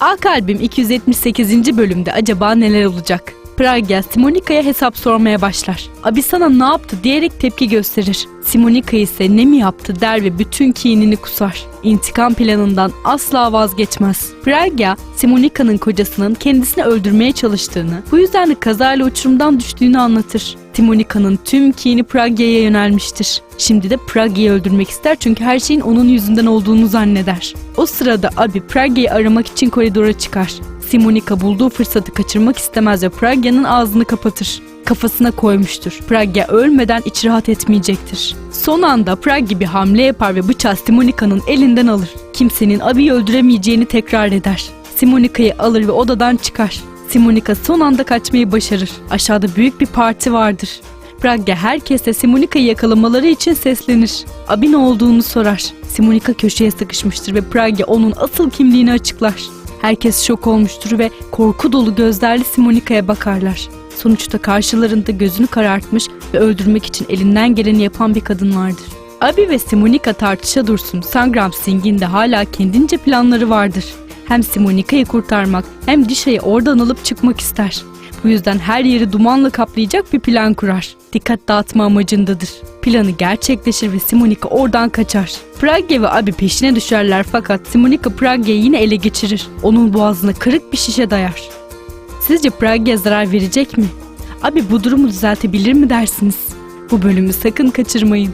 A Kalbim 278. bölümde acaba neler olacak? Pragya Simonika'ya hesap sormaya başlar. Abi sana ne yaptı diyerek tepki gösterir. Simonika ise ne mi yaptı der ve bütün kinini kusar. İntikam planından asla vazgeçmez. Pragya, Simonika'nın kocasının kendisini öldürmeye çalıştığını, bu yüzden de kazayla uçurumdan düştüğünü anlatır. Simonika'nın tüm kini Pragya'ya yönelmiştir. Şimdi de Pragya'yı öldürmek ister çünkü her şeyin onun yüzünden olduğunu zanneder. O sırada Abi Pragya'yı aramak için koridora çıkar. Simonika bulduğu fırsatı kaçırmak istemez ve Pragya'nın ağzını kapatır. Kafasına koymuştur. Pragya ölmeden iç rahat etmeyecektir. Son anda Pragya bir hamle yapar ve bıçağı Simonika'nın elinden alır. Kimsenin Abi'yi öldüremeyeceğini tekrar eder. Simonika'yı alır ve odadan çıkar. Simonika son anda kaçmayı başarır. Aşağıda büyük bir parti vardır. Pragya herkese Simonika'yı yakalamaları için seslenir. Abi ne olduğunu sorar. Simonika köşeye sıkışmıştır ve Pragya onun asıl kimliğini açıklar. Herkes şok olmuştur ve korku dolu gözlerle Simonika'ya bakarlar. Sonuçta karşılarında gözünü karartmış ve öldürmek için elinden geleni yapan bir kadın vardır. Abi ve Simonika tartışa dursun. Sangram Singh'in de hala kendince planları vardır. Hem Simonika'yı kurtarmak hem Disha'yı oradan alıp çıkmak ister. Bu yüzden her yeri dumanla kaplayacak bir plan kurar. Dikkat dağıtma amacındadır. Planı gerçekleşir ve Simonika oradan kaçar. Pragya ve Abi peşine düşerler fakat Simonika Pragya'yı yine ele geçirir. Onun boğazına kırık bir şişe dayar. Sizce Pragya zarar verecek mi? Abi bu durumu düzeltebilir mi dersiniz? Bu bölümü sakın kaçırmayın.